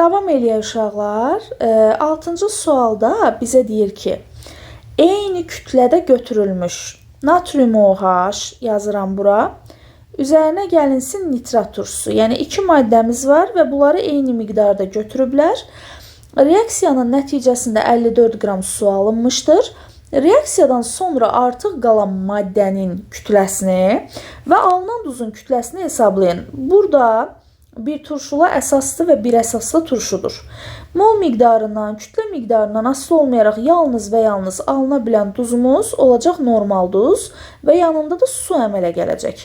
Davam eləyək uşaqlar. 6-cı sualda bizə deyir ki, eyni kütlədə götürülmüş natrium OH yazıram bura. Üzərinə gəlinsin nitrat turşusu. Yəni iki maddəmiz var və bunları eyni miqdarda götürüblər. Reaksiyanın nəticəsində 54 qram su alınmışdır. Reaksiyadan sonra artıq qalan maddənin kütləsini və alınan duzun kütləsini hesablayın. Burada bir turşula əsaslı və bir əsaslı turşudur. Mol miqdarından, kütlə miqdarından asılı olmayaraq yalnız və yalnız alına bilən duzumuz olacaq normal duz və yanında da su əmələ gələcək.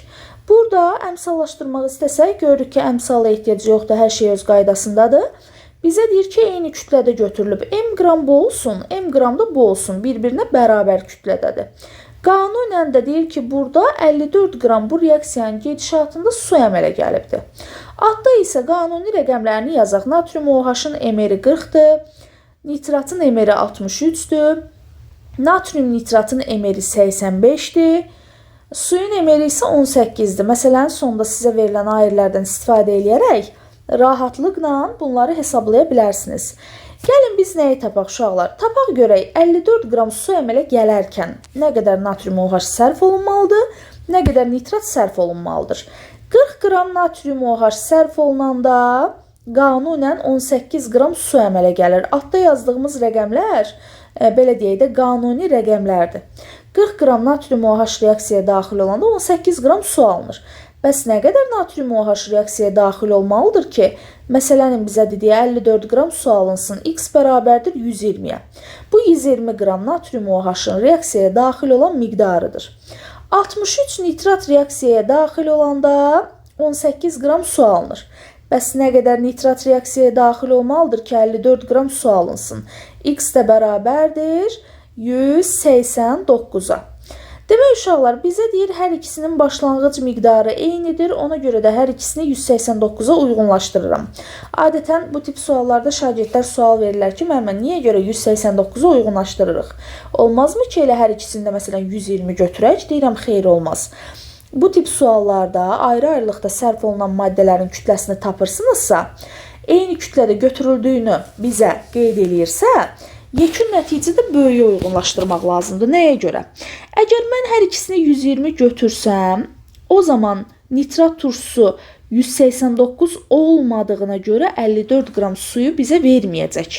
Burada əmsallaşdırmaq istəsək, görürük ki, əmsala ehtiyac yoxdur, hər şey öz qaydasındadır. Bizə deyir ki, eyni kütlədə götürülüb. M qram bu olsun, M qram da bu olsun. Bir-birinə bərabər kütlədədir. Qanunən də deyir ki, burada 54 qram bu reaksiyanın gedişatında su əmələ gəlibdir. Adda isə qanuni rəqəmlərini yazaq. Natrium OH-ın emeri 40-dır, nitratın emeri 63-dür, natrium nitratın emeri 85-dir, suyun emeri isə 18-dir. Məsələn, sonda sizə verilən ayrılardan istifadə edərək rahatlıqla bunları hesablaya bilərsiniz. Gəlin biz nəyi tapaq uşaqlar? Tapaq görək 54 qram su əmələ gələrkən nə qədər natrium OH sərf olunmalıdır, nə qədər nitrat sərf olunmalıdır. 40 qram natrium OH sərf olunanda qanunən 18 qram su əmələ gəlir. Altda yazdığımız rəqəmlər e, belə deyək də qanuni rəqəmlərdir. 40 qram natrium OH reaksiyaya daxil olanda 18 qram su alınır. Bəs nə qədər natrium OH reaksiyaya daxil olmalıdır ki, məsələnin bizə dediyi 54 qram su alınsın, x bərabərdir 120-yə. Bu 120 qram natrium OH-ın reaksiyaya daxil olan miqdarıdır. 63 nitrat reaksiyaya daxil olanda 18 qram su alınır. Bəs nə qədər nitrat reaksiyaya daxil olmalıdır ki, 54 qram su alınsın? X də bərabərdir 189-a. Demək uşaqlar bizə deyir hər ikisinin başlanğıc miqdarı eynidir. Ona görə də hər ikisini 189-a uyğunlaşdırıram. Adətən bu tip suallarda şagirdlər sual verirlər ki, müəllimə niyə görə 189-a uyğunlaşdırırıq? Olmazmı ki, elə hər ikisində məsələn 120 götürək? Deyirəm, xeyr olmaz. Bu tip suallarda ayrı-ayrılıqda sərf olunan maddələrin kütləsini tapırsınızsa, eyni kütlədə götürüldüyünü bizə qeyd eləyirsə, Yekun nəticədə böyüyə uyğunlaşdırmaq lazımdır. Nəyə görə? Əgər mən hər ikisini 120 götürsəm, o zaman nitrat turşusu 189 olmadığına görə 54 qram suyu bizə verməyəcək.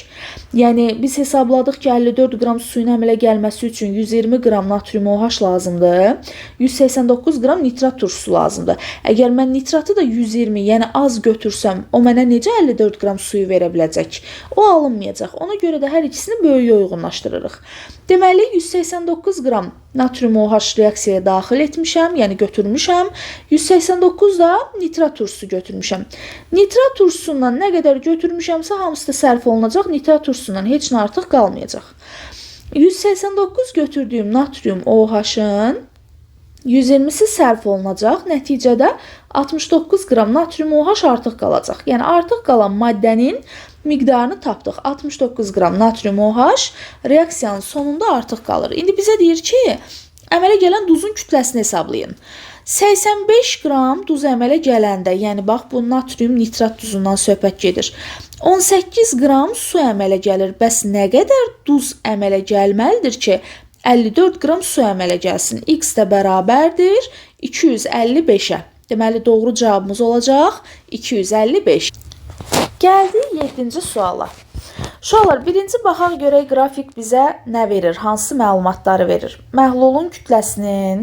Yəni biz hesabladıq ki, 54 qram suyun əmələ gəlməsi üçün 120 qram natrium OH lazımdır. 189 qram nitrat turşusu lazımdır. Əgər mən nitratı da 120, yəni az götürsəm, o mənə necə 54 qram suyu verə biləcək? O alınmayacaq. Ona görə də hər ikisini böyüyə uyğunlaşdırırıq. Deməli 189 qram natrium OH reaksiyaya daxil etmişəm, yəni götürmüşəm. 189 da nitrat turşusu götürmüşəm. Nitrat turşusundan nə qədər götürmüşəmsə hamısı da sərf olunacaq. Nitrat turşusundan heç nə artıq qalmayacaq. 189 götürdüyüm natrium OH-ın 120-si sərf olunacaq. Nəticədə 69 qram natrium OH artıq qalacaq. Yəni artıq qalan maddənin miqdarını tapdıq. 69 qram natrium OH reaksiyanın sonunda artıq qalır. İndi bizə deyir ki, əmələ gələn duzun kütləsini hesablayın. 85 qram duz əmələ gələndə, yəni bax bu natrium nitrat duzundan söhbət gedir. 18 qram su əmələ gəlir. Bəs nə qədər duz əmələ gəlməlidir ki, 54 qram su əmələ gəlsin. X də bərabərdir 255-ə. Deməli doğru cavabımız olacaq 255. Gəldik 7-ci suala. Uşaqlar, birinci baxaq görək qrafik bizə nə verir, hansı məlumatları verir. Məhlulun kütləsinin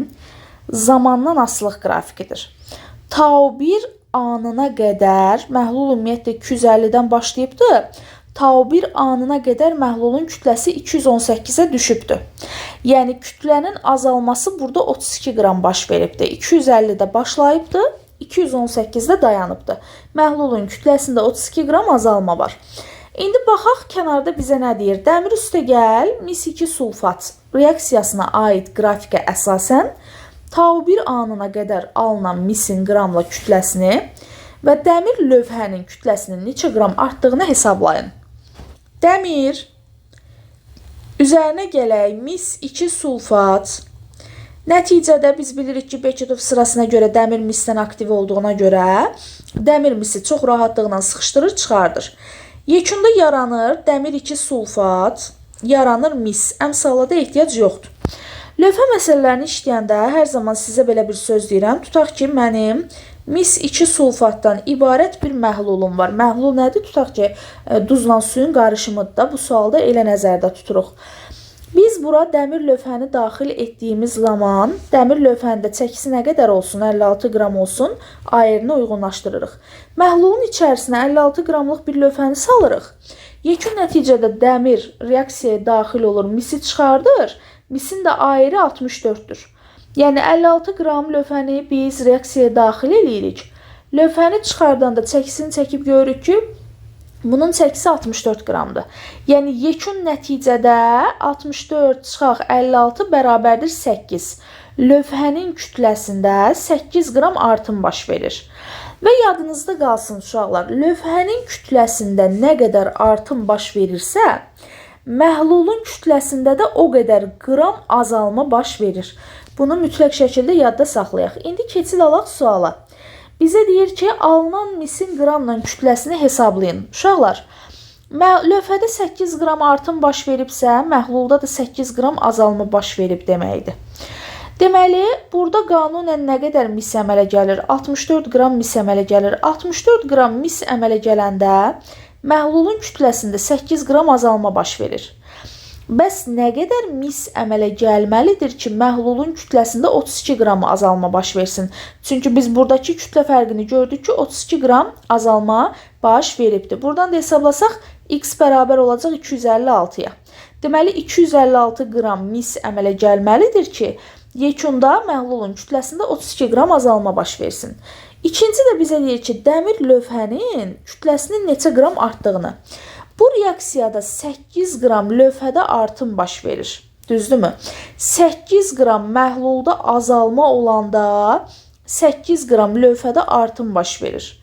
zamandan asılıq qrafikidir. Tau 1 anına qədər məhlul ümumiyyətlə 250-dən başlayıbdı. Tau 1 anına qədər məhlulun kütləsi 218-ə düşübdür. Yəni kütlənin azalması burada 32 qram baş veribdi. 250-də başlayıbdı, 218-də dayanıbdı. Məhlulun kütləsində 32 qram azalma var. İndi baxaq kənarda bizə nə deyir? Dəmir üstə gəl, mis2 sulfat reaksiyasına aid qrafikə əsasən tau 1 anına qədər alınan misin qramla kütləsini və dəmir lövhənin kütləsinin neçə qram artdığını hesablayın. Dəmir üzərinə gələk mis 2 sulfat Nəticədə biz bilirik ki, Beketov sırasına görə dəmir misdən aktiv olduğuna görə dəmir misi çox rahatlıqla sıxışdırır, çıxardır. Yekunda yaranır dəmir 2 sulfat, yaranır mis. Əmsalada ehtiyac yoxdur. Lövhə məsələlərini işləyəndə hər zaman sizə belə bir söz deyirəm. Tutaq ki, mənim mis 2 sulfatdan ibarət bir məhlulum var. Məhlul nədir? Tutaq ki, e, duzla suyun qarışımıdır da. Bu sualda elə nəzərdə tuturuq. Biz bura dəmir lövhəni daxil etdiyimiz zaman dəmir lövhəndə çəkisi nə qədər olsun? 56 qram olsun. Ayarını uyğunlaşdırırıq. Məhlulun içərisinə 56 qramlıq bir lövhəni salırıq. Yekun nəticədə dəmir reaksiyaya daxil olur, misi çıxardır. Misin də ayarı 64-dür. Yəni 56 qram lövhəni biz reaksiyaya daxil eləyirik. Lövhəni çıxardanda çəkisini çəkib görürük ki, bunun çəkisi 64 qramdır. Yəni yekun nəticədə 64 çıxaq 56 bərabərdir 8. Lövhənin kütləsində 8 qram artım baş verir. Və yadınızda qalsın uşaqlar, lövhənin kütləsində nə qədər artım baş verirsə, məhlulun kütləsində də o qədər qram azalma baş verir. Bunu mütləq şəkildə yadda saxlayaq. İndi keçid alaq suala. Bizə deyir ki, alınan misin qramla kütləsini hesablayın. Uşaqlar, lövhədə 8 qram artım baş veribsə, məhlulda da 8 qram azalma baş verib deməkdir. Deməli, burada qanunən nə qədər mis əmələ gəlir? 64 qram mis əmələ gəlir. 64 qram mis əmələ gələndə məhlulun kütləsində 8 qram azalma baş verir. Bəs nə qədər mis əmələ gəlməlidir ki, məhlulun kütləsində 32 qram azalma baş versin? Çünki biz buradakı kütlə fərqini gördük ki, 32 qram azalma baş veribdir. Buradan da hesablasaq x bərabər olacaq 256-ya. Deməli 256 qram mis əmələ gəlməlidir ki, yekunda məhlulun kütləsində 32 qram azalma baş versin. İkinci də bizə deyir ki, dəmir lövhənin kütləsinin neçə qram artdığını. Bu reaksiyada 8 qram lövhədə artım baş verir. Düzdürmü? 8 qram məhlulda azalma olanda 8 qram lövhədə artım baş verir.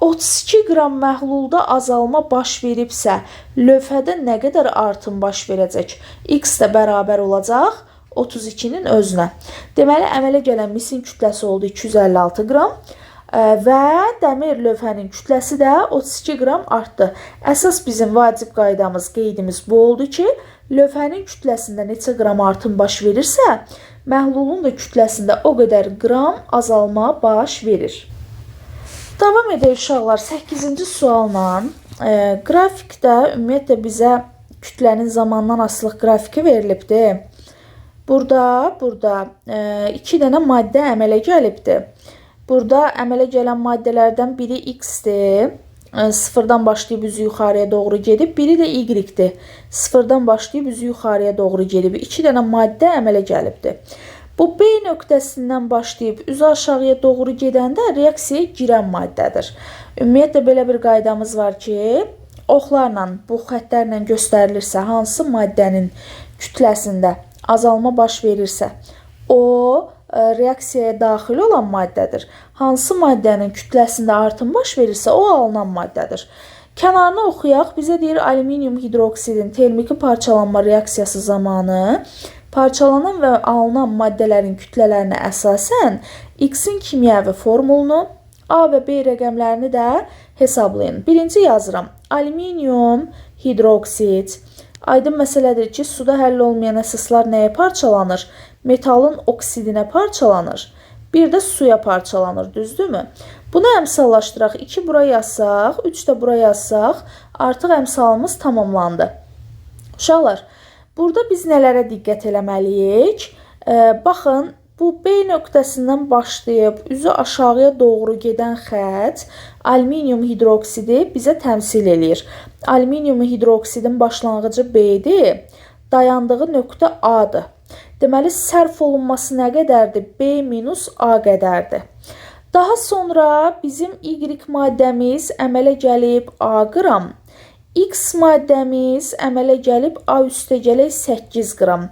32 qram məhlulda azalma baş veribsə, lövhədə nə qədər artım baş verəcək? X də bərabər olacaq 32-nin özünə. Deməli, əmələ gələn misin kütləsi oldu 256 qram və dəmir lövhənin kütləsi də 32 qram artdı. Əsas bizim vacib qaydamız, qeydimiz bu oldu ki, lövhənin kütləsində neçə qram artım baş verirsə, məhlulun da kütləsində o qədər qram azalma baş verir. Davam edək uşaqlar 8-ci sualla. E, qrafikdə ümumiyyətlə bizə kütlənin zamandan asılıq qrafiki verilibdi. Burada, burada 2 e, dənə maddə əmələ gəlibdi. Burada əmələ gələn maddələrdən biri X-dir. Sıfırdan başlayıb üzü yuxarıya doğru gedib. Biri də Y-dir. Sıfırdan başlayıb üzü yuxarıya doğru gedib. İki dənə maddə əmələ gəlibdir. Bu B nöqtəsindən başlayıb üzü aşağıya doğru gedəndə reaksiyaya girən maddədir. Ümumiyyətlə belə bir qaydamız var ki, oxlarla, bu xəttlərlə göstərilirsə, hansı maddənin kütləsində azalma baş verirsə, o reaksiyaya daxil olan maddədir. Hansı maddənin kütləsində artım baş verirsə, o alınan maddədir. Kənarını oxuyaq. Bizə deyir alüminium hidroksidin termiki parçalanma reaksiyası zamanı parçalanan və alınan maddələrin kütlələrinə əsasən X-in kimyəvi formulunu, A və B rəqəmlərini də hesablayın. Birinci yazıram. Alüminium hidroksid. Aydın məsələdir ki, suda həll olmayan əsaslar nəyə parçalanır? Metalın oksidinə parçalanır. Bir də suya parçalanır, düzdürmü? Bunu əmsallaşdıraq. 2 bura yazsaq, 3 də bura yazsaq, artıq əmsalımız tamamlandı. Uşaqlar, burada biz nələrə diqqət eləməliyik? E, baxın, bu B nöqtəsindən başlayıb üzü aşağıya doğru gedən xətt alüminium hidroksidi bizə təmsil eləyir. Alüminium hidroksidin başlanğıcı B-dir, dayandığı nöqtə A-dır. Deməli, sərf olunması nə qədərdir? B minus A qədərdir. Daha sonra bizim Y maddəmiz əmələ gəlib A qram. X maddəmiz əmələ gəlib A üstə gələk 8 qram.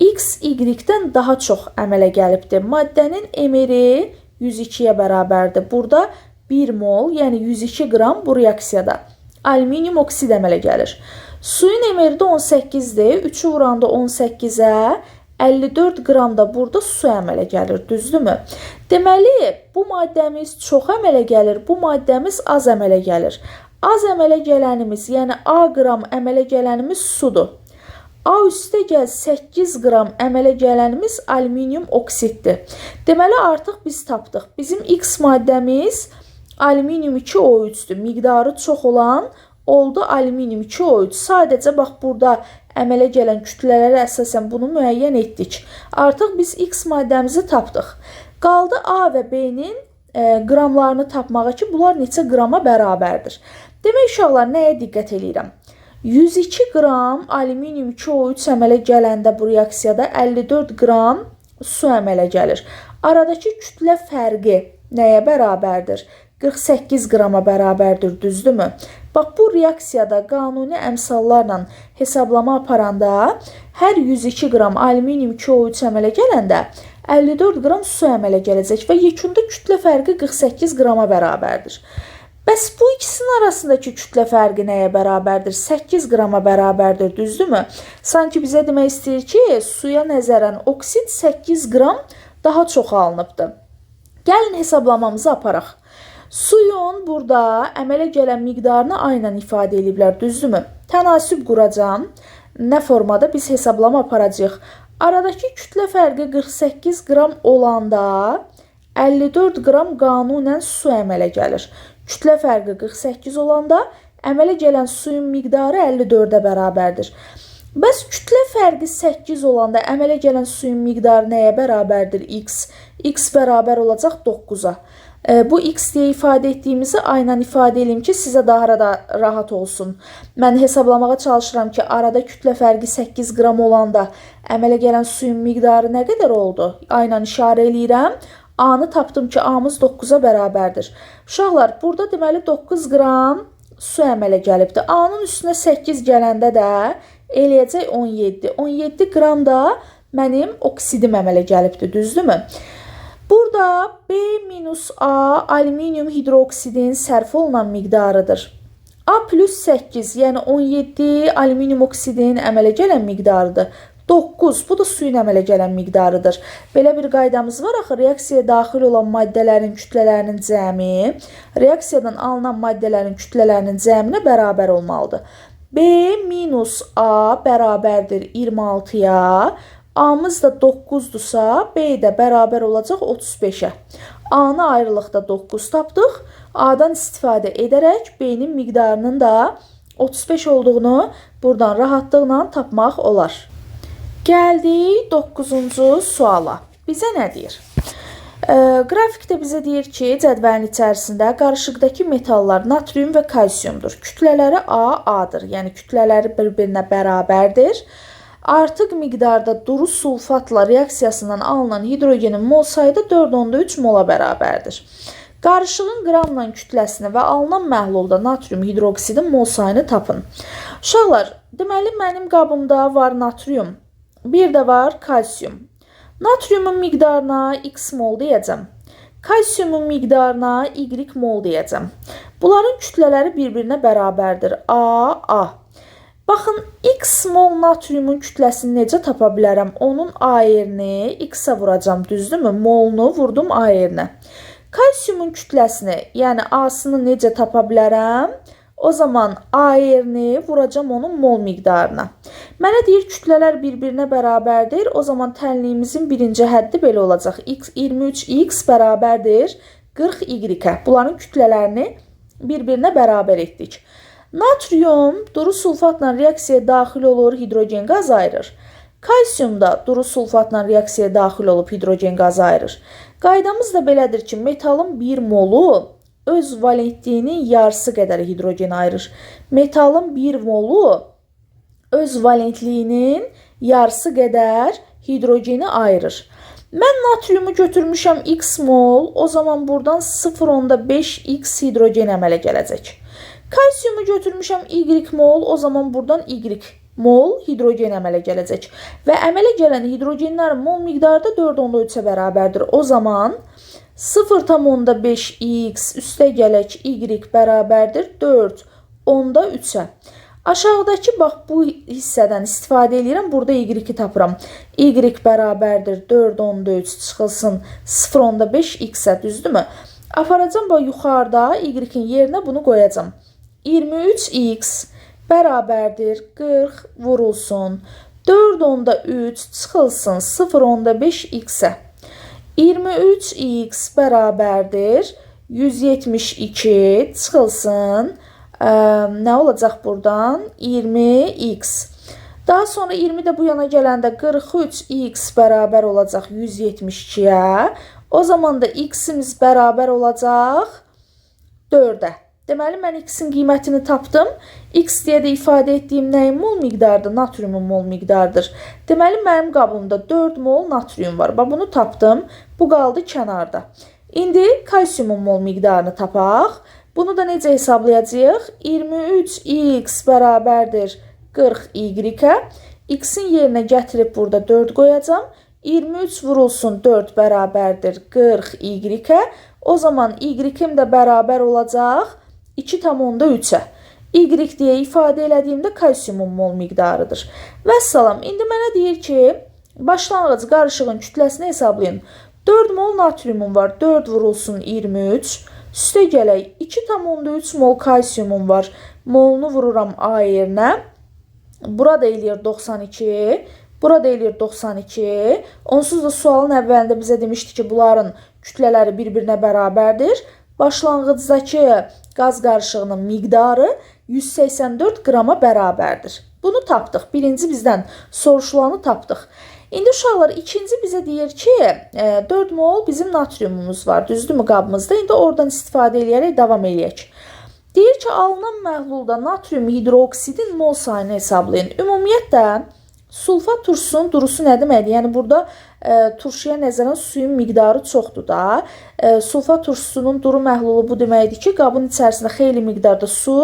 X Y-dən daha çox əmələ gəlibdir. Maddənin emiri 102-yə bərabərdir. Burada 1 mol, yəni 102 qram bu reaksiyada alüminium oksid əmələ gəlir. Suyun emeri də 18-dir. 3-ü vuranda 18-ə 54 qram da burada su əmələ gəlir, düzdürmü? Deməli, bu maddəmiz çox əmələ gəlir, bu maddəmiz az əmələ gəlir. Az əmələ gələnimiz, yəni A qram əmələ gələnimiz sudur. A üstə gəl 8 qram əmələ gələnimiz alüminium oksiddir. Deməli artıq biz tapdıq. Bizim X maddəmiz alüminium 2O3-dür. Miqdarı çox olan oldu alüminium 2O3. Sadəcə bax burada əmələ gələn kütlələrə əsasən bunu müəyyən etdik. Artıq biz X maddəmizi tapdıq. Qaldı A və B-nin e, qramlarını tapmağa ki, bunlar neçə qrama bərabərdir. Demək uşaqlar nəyə diqqət eləyirəm? 102 qram alüminium 2O3 əmələ gələndə bu reaksiyada 54 qram su əmələ gəlir. Aradakı kütlə fərqi nəyə bərabərdir? 48 qrama bərabərdir, düzdürmü? Bax bu reaksiyada qanuni əmsallarla hesablama aparanda hər 102 qram alüminium 2O3 əmələ gələndə 54 qram su əmələ gələcək və yekunda kütlə fərqi 48 qrama bərabərdir. Bəs bu ikisinin arasındakı kütlə fərqi nəyə bərabərdir? 8 qrama bərabərdir, düzdürmü? Sanki bizə demək istəyir ki, suya nəzərən oksid 8 qram daha çox alınıbdı. Gəlin hesablamamızı aparaq. Suyun burada əmələ gələn miqdarını aynən ifadə ediblər, düzdürmü? Tənasüb quracağam. Nə formada biz hesablama aparacağıq? Aradakı kütlə fərqi 48 qram olanda 54 qram qanunən su əmələ gəlir. Kütlə fərqi 48 olanda əmələ gələn suyun miqdarı 54-ə bərabərdir. Bəs kütlə fərqi 8 olanda əmələ gələn suyun miqdarı nəyə bərabərdir? X. X bərabər olacaq 9-a. E, bu x deyə ifadə etdiyimizi aynən ifadə edeyim ki, sizə daha da rahat olsun. Mən hesablamağa çalışıram ki, arada kütlə fərqi 8 qram olanda əmələ gələn suyun miqdarı nə qədər oldu? Aynən işarə eləyirəm. A-nı tapdım ki, A-mız 9-a bərabərdir. Uşaqlar, burada deməli 9 qram su əmələ gəlibdi. A-nın üstünə 8 gələndə də eləyəcək 17. 17 qram da mənim oksidim əmələ gəlibdi, düzdürmü? Burada B minus A alüminium hidroksidin sərf olunan miqdarıdır. A plus 8, yəni 17 alüminium oksidin əmələ gələn miqdarıdır. 9, bu da suyun əmələ gələn miqdarıdır. Belə bir qaydamız var axı, reaksiyaya daxil olan maddələrin kütlələrinin cəmi reaksiyadan alınan maddələrin kütlələrinin cəminə bərabər olmalıdır. B minus A bərabərdir 26-ya. A-mız da 9-dursa, B də bərabər olacaq 35-ə. A-nı ayrılıqda 9 tapdıq. A-dan istifadə edərək B-nin miqdarının da 35 olduğunu buradan rahatlıqla tapmaq olar. Gəldik 9-cu suala. Bizə nə deyir? E, qrafikdə bizə deyir ki, cədvəlin içərisində qarışıqdakı metallar natrium və kalsiumdur. Kütlələri A, A-dır. Yəni kütlələri bir-birinə bərabərdir. Artıq miqdarda duru sulfatla reaksiyasından alınan hidrogenin mol sayı da 4.3 mola bərabərdir. Qarışığın qramla kütləsini və alınan məhlulda natrium hidroksidin mol sayını tapın. Uşaqlar, deməli mənim qabımda var natrium, bir də var kalsium. Natriumun miqdarına x mol deyəcəm. Kalsiumun miqdarına y mol deyəcəm. Bunların kütlələri bir-birinə bərabərdir. A, A. Baxın, x mol natriumun kütləsini necə tapa bilərəm? Onun A yerini x-ə vuracam, düzdürmü? Molunu vurdum A yerinə. Kalsiumun kütləsini, yəni A-sını necə tapa bilərəm? O zaman A yerini vuracam onun mol miqdarına. Mənə deyir kütlələr bir-birinə bərabərdir. O zaman tənliyimizin birinci həddi belə olacaq. X 23x bərabərdir 40y-ə. Bunların kütlələrini bir-birinə bərabər etdik. Natrium duru sulfatla reaksiyaya daxil olur, hidrogen qaz ayırır. Kalsium da duru sulfatla reaksiyaya daxil olub hidrogen qaz ayırır. Qaydamız da belədir ki, metalın 1 molu öz valentliyinin yarısı qədər hidrogen ayırır. Metalın 1 molu öz valentliyinin yarısı qədər hidrogeni ayırır. Mən natriumu götürmüşəm x mol, o zaman buradan 0.5x hidrogen əmələ gələcək. Kalsiyumu götürmüşəm Y mol, o zaman buradan Y mol hidrogen əmələ gələcək. Və əmələ gələn hidrogenlərin mol miqdarı da 4.3-ə bərabərdir. O zaman 0.5x üstə gələk Y bərabərdir 4 onda 3-ə. Aşağıdakı bax bu hissədən istifadə edirəm. Burada y-i tapıram. y bərabərdir 4 onda 3 çıxılsın 0 onda 5 x-ə düzdürmü? Aparacam bax yuxarıda y-in yerinə bunu qoyacam 23x bərabərdir 40 vurulsun. 4 onda 3 çıxılsın 0 onda 5x-ə. 23x bərabərdir 172 çıxılsın. Ə, nə olacaq buradan? 20x. Daha sonra 20 də bu yana gələndə 43x bərabər olacaq 172-yə. O zaman da x-imiz bərabər olacaq 4-ə. Deməli, mən x-in qiymətini tapdım. x deyə də ifadə etdiyim nəyin mol miqdarıdır? Natriumun mol miqdarıdır. Deməli, mənim qabımda 4 mol natrium var. Bax, bunu tapdım. Bu qaldı kənarda. İndi kalsiumun mol miqdarını tapaq. Bunu da necə hesablayacağıq? 23x bərabərdir 40y-ə. X-in yerinə gətirib burada 4 qoyacağam. 23 vurulsun 4 bərabərdir 40y-ə. O zaman y-im də bərabər olacaq 2 tam onda 3-ə. Y deyə ifadə elədiyimdə kalsiumun mol miqdarıdır. Vəssalam, indi mənə deyir ki, başlanğıc qarışığın kütləsini hesablayın. 4 mol natriumum var. 4 vurulsun 23. Üstə gələk 2 tam onda 3 mol kalsiumum var. Molunu vururam A yerinə. Burada eləyir 92. Burada eləyir 92. Onsuz da sualın əvvəlində bizə demişdi ki, bunların kütlələri bir-birinə bərabərdir. Başlanğıcdakı qaz qarışığının miqdarı 184 qrama bərabərdir. Bunu tapdıq. Birinci bizdən soruşulanı tapdıq. İndi uşaqlar ikinci bizə deyir ki, 4 e, mol bizim natriumumuz var. Düzdürmü qabımızda? İndi oradan istifadə edərək davam eləyək. Deyir ki, alınan məhlulda natrium hidroksidin mol sayını hesablayın. Ümumiyyətlə Sulfat turşusunun durusu nə deməkdir? Yəni burada e, turşuya nəzərən suyun miqdarı çoxdur da. E, sulfat turşusunun duru məhlulu bu deməkdir ki, qabın içərisində xeyli miqdarda su,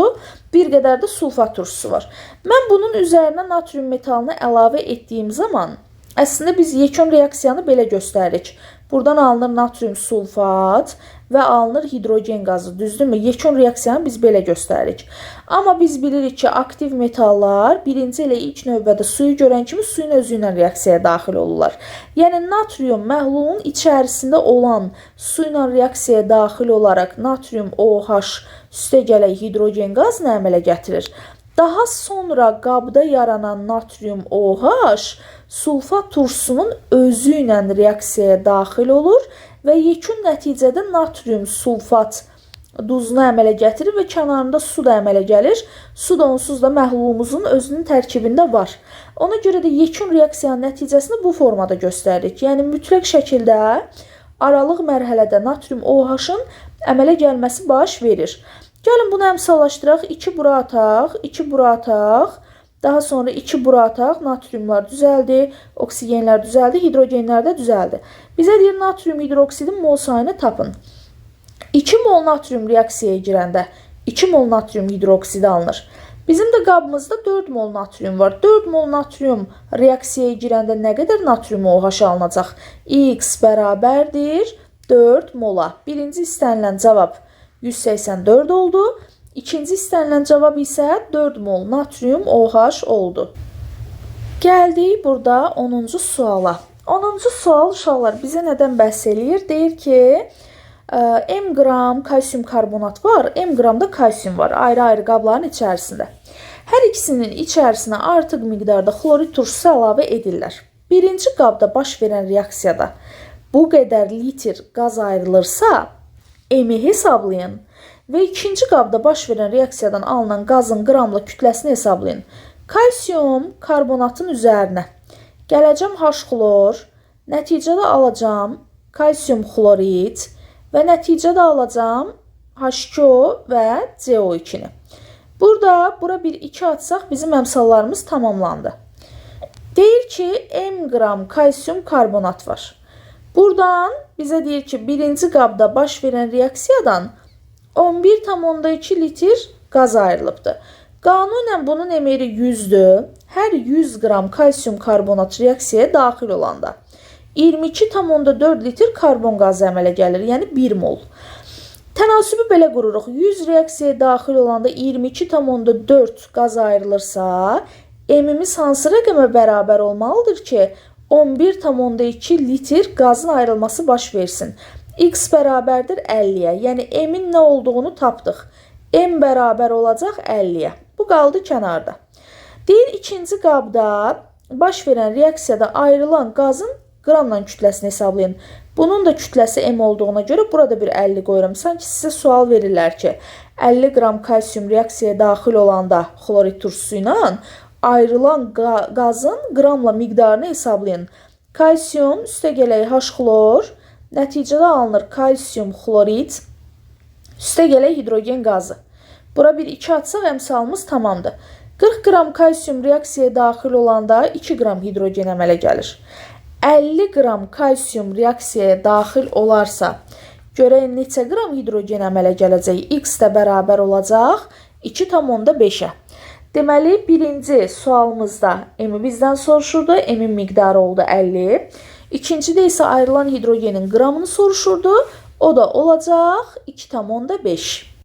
bir qədər də sulfat turşusu var. Mən bunun üzərinə natrium metalını əlavə etdiyim zaman əslində biz yekun reaksiyanı belə göstəririk. Buradan alınır natrium sulfat və alınır hidrogen qazı. Düzdürmü? Yekun reaksiyanı biz belə göstəririk. Amma biz bilirik ki, aktiv metallar birinci ilə ilk növbədə suyu görən kimi suyun özü ilə reaksiyaya daxil olurlar. Yəni natrium məhlulun içərisində olan su ilə reaksiyaya daxil olaraq natrium OH üstə gələk hidrogen qaz nə əmələ gətirir? Daha sonra qabda yaranan natrium OH sulfat turşusunun özü ilə reaksiyaya daxil olur və yekun nəticədə natrium sulfat duzunu əmələ gətirir və kənarında su da əmələ gəlir. Su da onsuz da məhlulumuzun özünün tərkibində var. Ona görə də yekun reaksiyanın nəticəsini bu formada göstəririk. Yəni mütləq şəkildə aralıq mərhələdə natrium OH-ın əmələ gəlməsi baş verir. Gəlin bunu əmsallaşdıraq. 2 bura ataq, 2 bura ataq. Daha sonra 2 bura ataq, natriumlar düzəldi, oksigenlər düzəldi, hidrogenlər də düzəldi. Bizə deyir natrium hidroksidin mol sayını tapın. 2 mol natrium reaksiyaya girəndə 2 mol natrium hidroksidi alınır. Bizim də qabımızda 4 mol natrium var. 4 mol natrium reaksiyaya girəndə nə qədər natrium OH alınacaq? X bərabərdir 4 mola. Birinci istənilən cavab 184 oldu. İkinci istənilən cavab isə 4 mol natrium OH oldu. Gəldik burada 10-cu suala. 10-cu sual uşaqlar bizə nədən bəhs eləyir? Deyir ki, M qram kalsium karbonat var, M qram da kalsium var ayrı-ayrı qabların içərisində. Hər ikisinin içərisinə artıq miqdarda xlorid turşusu əlavə edirlər. Birinci qabda baş verən reaksiyada bu qədər litr qaz ayrılırsa, M-i hesablayın. Və ikinci qabda baş verən reaksiyadan alınan qazın qramla kütləsini hesablayın. Kalsium karbonatın üzərinə gələcəm H xlor, nəticədə alacağam kalsium xlorid və nəticədə alacağam H2O və CO2-ni. Burada bura bir 2 atsaq bizim əmsallarımız tamamlandı. Deyir ki, M qram kalsium karbonat var. Buradan bizə deyir ki, birinci qabda baş verən reaksiyadan 11,2 litr qaz ayrılıbdır. Qanunən bunun emeri 100-dür. Hər 100 qram kalsium karbonat reaksiyaya daxil olanda 22,4 litr karbon qazı əmələ gəlir, yəni 1 mol. Tənasübü belə qururuq. 100 reaksiyaya daxil olanda 22,4 qaz ayrılırsa, emimiz hansı rəqəmə bərabər olmalıdır ki, 11,2 litr qazın ayrılması baş versin? X bərabərdir 50-yə. Yəni m-in olduğunu tapdıq. M bərabər olacaq 50-yə. Bu qaldı kənarda. Deyir ikinci qabda baş verən reaksiyada ayrılan qazın qramla kütləsini hesablayın. Bunun da kütləsi M olduğuna görə burada bir 50 qoyuram. Sanki sizə sual verirlər ki, 50 qram kalsium reaksiyaya daxil olanda xlorid turşusu ilə ayrılan qa qazın qramla miqdarını hesablayın. Kalsium üstə gələk H xlor, nəticədə alınır kalsium xlorid, üstə gələk hidrogen qazı. Bura bir 2 atsaq əmsalımız tamamdır. 40 qram kalsium reaksiyaya daxil olanda 2 qram hidrogen əmələ gəlir. 50 qram kalsium reaksiyaya daxil olarsa, görək neçə qram hidrogen əmələ gələcək? X də bərabər olacaq 2,5-ə. Deməli, birinci sualımızda M bizdən soruşurdu. M-in miqdarı oldu 50. İkincidə isə ayrılan hidrogenin qramını soruşurdu. O da olacaq 2,5.